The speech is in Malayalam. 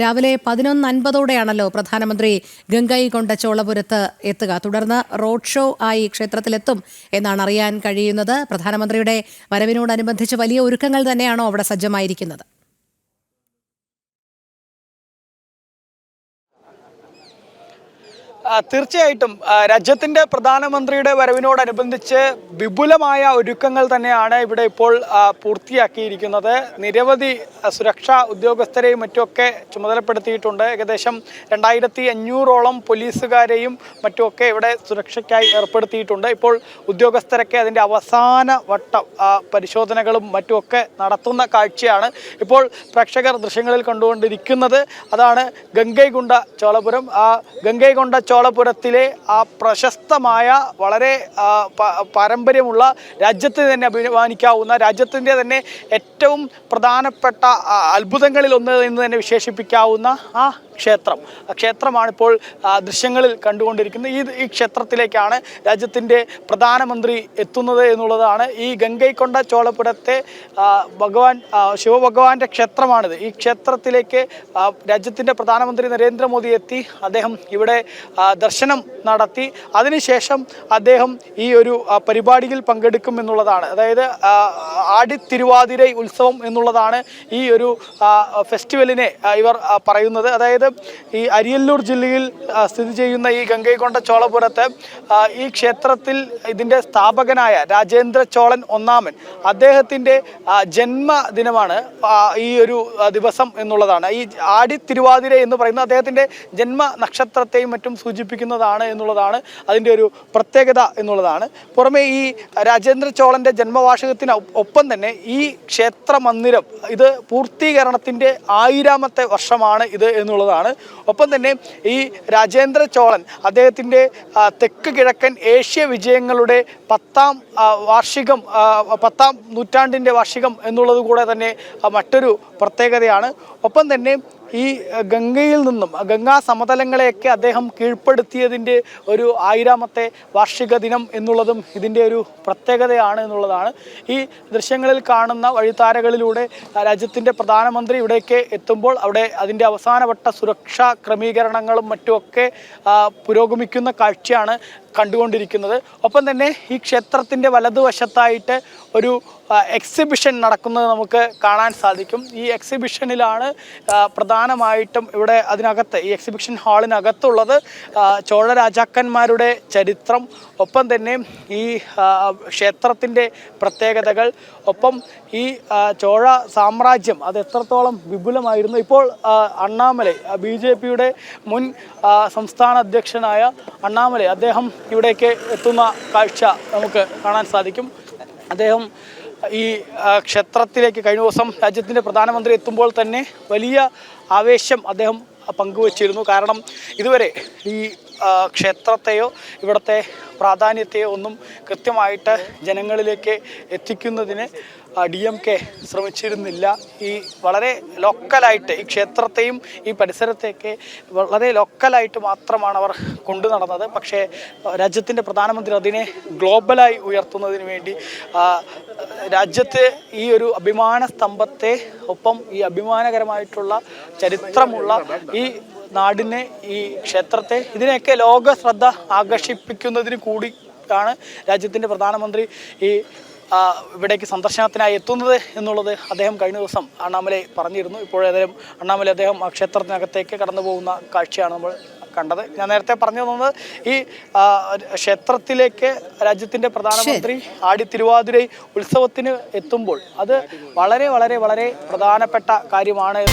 രാവിലെ പതിനൊന്ന് അൻപതോടെയാണല്ലോ പ്രധാനമന്ത്രി ഗംഗൈ കൊണ്ട ചോളപുരത്ത് എത്തുക. തുടർന്ന് റോഡ് ഷോ ആയി ക്ഷേത്രത്തിലെത്തും എന്നാണ് അറിയാൻ കഴിയുന്നത്. പ്രധാനമന്ത്രിയുടെ വരവിനോടനുബന്ധിച്ച് വലിയ ഒരുക്കങ്ങൾ തന്നെയാണോ അവിടെ സജ്ജമായിരിക്കുന്നത്? തീർച്ചയായിട്ടും രാജ്യത്തിന്റെ പ്രധാനമന്ത്രിയുടെ വരവിനോടനുബന്ധിച്ച് വിപുലമായ ഒരുക്കങ്ങൾ തന്നെയാണ് ഇവിടെ ഇപ്പോൾ പൂർത്തിയാക്കിയിരിക്കുന്നത്. നിരവധി സുരക്ഷാ ഉദ്യോഗസ്ഥരെയും മറ്റുമൊക്കെ ചുമതലപ്പെടുത്തിയിട്ടുണ്ട്. ഏകദേശം രണ്ടായിരത്തി അഞ്ഞൂറോളം പോലീസുകാരെയും മറ്റുമൊക്കെ ഇവിടെ സുരക്ഷയ്ക്കായി ഏർപ്പെടുത്തിയിട്ടുണ്ട്. ഇപ്പോൾ ഉദ്യോഗസ്ഥരൊക്കെ അതിന്റെ അവസാന വട്ടം പരിശോധനകളും മറ്റുമൊക്കെ നടത്തുന്ന കാഴ്ചയാണ് ഇപ്പോൾ പ്രേക്ഷകർ ദൃശ്യങ്ങളിൽ കണ്ടുകൊണ്ടിരിക്കുന്നത്. അതാണ് ഗംഗൈകൊണ്ട ചോളപുരം. ആ ഗംഗൈകൊണ്ട ചോളപുരത്തിലെ ആ പ്രശസ്തമായ വളരെ പാരമ്പര്യമുള്ള രാജ്യത്തിന് തന്നെ അഭിമാനിക്കാവുന്ന രാജ്യത്തിന്റെ തന്നെ ഏറ്റവും പ്രധാനപ്പെട്ട അത്ഭുതങ്ങളിലൊന്ന് എന്ന് തന്നെ വിശേഷിപ്പിക്കാവുന്ന ആ ക്ഷേത്രം. ആ ക്ഷേത്രമാണ് ഇപ്പോൾ ദൃശ്യങ്ങളിൽ കണ്ടുകൊണ്ടിരിക്കുന്നത്. ഈ ഈ ക്ഷേത്രത്തിലേക്കാണ് രാജ്യത്തിന്റെ പ്രധാനമന്ത്രി എത്തുന്നത് എന്നുള്ളതാണ്. ഈ ഗംഗൈക്കൊണ്ട ചോളപുരത്തെ ഭഗവാൻ ശിവഭഗവാന്റെ ക്ഷേത്രമാണിത്. ഈ ക്ഷേത്രത്തിലേക്ക് രാജ്യത്തിന്റെ പ്രധാനമന്ത്രി നരേന്ദ്രമോദി എത്തി. അദ്ദേഹം ഇവിടെ ദർശനം നടത്തി. അതിനുശേഷം അദ്ദേഹം ഈ ഒരു പരിപാടിയിൽ പങ്കെടുക്കും എന്നുള്ളതാണ്. അതായത് ആടിത്തിരുവാതിരൈ ആടി തിരുവാതിര ഉത്സവം എന്നുള്ളതാണ് ഈ ഒരു ഫെസ്റ്റിവലിനെ ഇവർ പറയുന്നത്. അതായത് ഈ അരിയല്ലൂർ ജില്ലയിൽ സ്ഥിതി ചെയ്യുന്ന ഈ ഗംഗൈകൊണ്ട ചോളപുരത്ത് ഈ ക്ഷേത്രത്തിൽ ഇതിന്റെ സ്ഥാപകനായ രാജേന്ദ്ര ചോളൻ ഒന്നാമൻ അദ്ദേഹത്തിന്റെ ജന്മദിനമാണ് ഈ ഒരു ദിവസം എന്നുള്ളതാണ്. ഈ ആടി തിരുവാതിര എന്ന് പറയുന്നത് അദ്ദേഹത്തിന്റെ ജന്മ നക്ഷത്രത്തെയും മറ്റും സൂചിപ്പിക്കുന്നതാണ് എന്നുള്ളതാണ് അതിന്റെ ഒരു പ്രത്യേകത എന്നുള്ളതാണ്. പുറമെ ഈ രാജേന്ദ്ര ചോളന്റെ ജന്മവാർഷികത്തിന് ഒപ്പം തന്നെ ഈ ക്ഷേത്ര മന്ദിരം ഇത് പൂർത്തീകരണത്തിന്റെ ആയിരാമത്തെ വർഷമാണ് ഇത് എന്നുള്ളതാണ്. ഒപ്പം തന്നെ ഈ രാജേന്ദ്ര ചോളൻ അദ്ദേഹത്തിന്റെ തെക്ക് കിഴക്കൻ ഏഷ്യ വിജയങ്ങളുടെ പത്താം വാർഷികം പത്താം നൂറ്റാണ്ടിന്റെ വാർഷികം എന്നുള്ളത് കൂടെ തന്നെ മറ്റൊരു പ്രത്യേകതയാണ്. ഒപ്പം തന്നെ ഈ ഗംഗയിൽ നിന്നും ഗംഗാ സമതലങ്ങളെയൊക്കെ അദ്ദേഹം കീഴ്പ്പെടുത്തിയതിന്റെ ഒരു ആയിരാമത്തെ വാർഷിക ദിനം എന്നുള്ളതും ഇതിന്റെ ഒരു പ്രത്യേകതയാണ് എന്നുള്ളതാണ്. ഈ ദൃശ്യങ്ങളിൽ കാണുന്ന വഴിത്താരകളിലൂടെ രാജ്യത്തിന്റെ പ്രധാനമന്ത്രി ഇവിടേക്ക് എത്തുമ്പോൾ അവിടെ അതിന്റെ അവസാനവട്ട സുരക്ഷാ ക്രമീകരണങ്ങളും മറ്റുമൊക്കെ പുരോഗമിക്കുന്ന കാഴ്ചയാണ് കണ്ടുകൊണ്ടിരിക്കുന്നത്. ഒപ്പം തന്നെ ഈ ക്ഷേത്രത്തിന്റെ വലതുവശത്തായിട്ട് ഒരു എക്സിബിഷൻ നടക്കുന്നത് നമുക്ക് കാണാൻ സാധിക്കും. ഈ എക്സിബിഷനിലാണ് പ്രധാനമായിട്ടും ഇവിടെ അതിനകത്ത് ഈ എക്സിബിഷൻ ഹാളിനകത്തുള്ളത് ചോഴ രാജാക്കന്മാരുടെ ചരിത്രം ഒപ്പം തന്നെ ഈ ക്ഷേത്രത്തിന്റെ പ്രത്യേകതകൾ ഒപ്പം ഈ ചോഴ സാമ്രാജ്യം അത് എത്രത്തോളം വിപുലമായിരുന്നു. ഇപ്പോൾ അണ്ണാമലൈ ബി ജെ പിയുടെ മുൻ സംസ്ഥാന അധ്യക്ഷനായ അണ്ണാമലൈ അദ്ദേഹം ഇവിടേക്ക് എത്തുന്ന കാഴ്ച നമുക്ക് കാണാൻ സാധിക്കും. അദ്ദേഹം ഈ ക്ഷേത്രത്തിലേക്ക് കഴിഞ്ഞ ദിവസം രാജ്യത്തിന്റെ പ്രധാനമന്ത്രി എത്തുമ്പോൾ തന്നെ വലിയ ആവേശം അദ്ദേഹം പങ്കുവച്ചിരുന്നു. കാരണം ഇതുവരെ ഈ ക്ഷേത്രത്തെയോ ഇവിടുത്തെ പ്രാധാന്യത്തെയോ ഒന്നും കൃത്യമായിട്ട് ജനങ്ങളിലേക്ക് എത്തിക്കുന്നതിന് ഡി എം കെ ശ്രമിച്ചിരുന്നില്ല. ഈ വളരെ ലോക്കലായിട്ട് ഈ ക്ഷേത്രത്തെയും ഈ പരിസരത്തെയൊക്കെ വളരെ ലോക്കലായിട്ട് മാത്രമാണ് അവർ കൊണ്ടു നടന്നത്. പക്ഷേ രാജ്യത്തിന്റെ പ്രധാനമന്ത്രി അതിനെ ഗ്ലോബലായി ഉയർത്തുന്നതിന് വേണ്ടി രാജ്യത്ത് ഈ ഒരു അഭിമാന സ്തംഭത്തെ ഒപ്പം ഈ അഭിമാനകരമായിട്ടുള്ള ചരിത്രമുള്ള ഈ നാടിനെ ഈ ക്ഷേത്രത്തെ ഇതിനെയൊക്കെ ലോക ശ്രദ്ധ ആകർഷിപ്പിക്കുന്നതിന് കൂടി ാണ് രാജ്യത്തിന്റെ പ്രധാനമന്ത്രി ഈ ഇവിടേക്ക് സന്ദർശനത്തിനായി എത്തുന്നത് എന്നുള്ളത് അദ്ദേഹം കഴിഞ്ഞ ദിവസം അണ്ണാമലൈ പറഞ്ഞിരുന്നു. ഇപ്പോഴേതായാലും അണ്ണാമലൈ അദ്ദേഹം ആ ക്ഷേത്രത്തിനകത്തേക്ക് കടന്നു പോകുന്ന കാഴ്ചയാണ് നമ്മൾ കണ്ടത്. ഞാൻ നേരത്തെ പറഞ്ഞു തന്നത് ഈ ക്ഷേത്രത്തിലേക്ക് രാജ്യത്തിന്റെ പ്രധാനമന്ത്രി ആടി തിരുവാതിര ഉത്സവത്തിന് എത്തുമ്പോൾ അത് വളരെ വളരെ വളരെ പ്രധാനപ്പെട്ട കാര്യമാണ്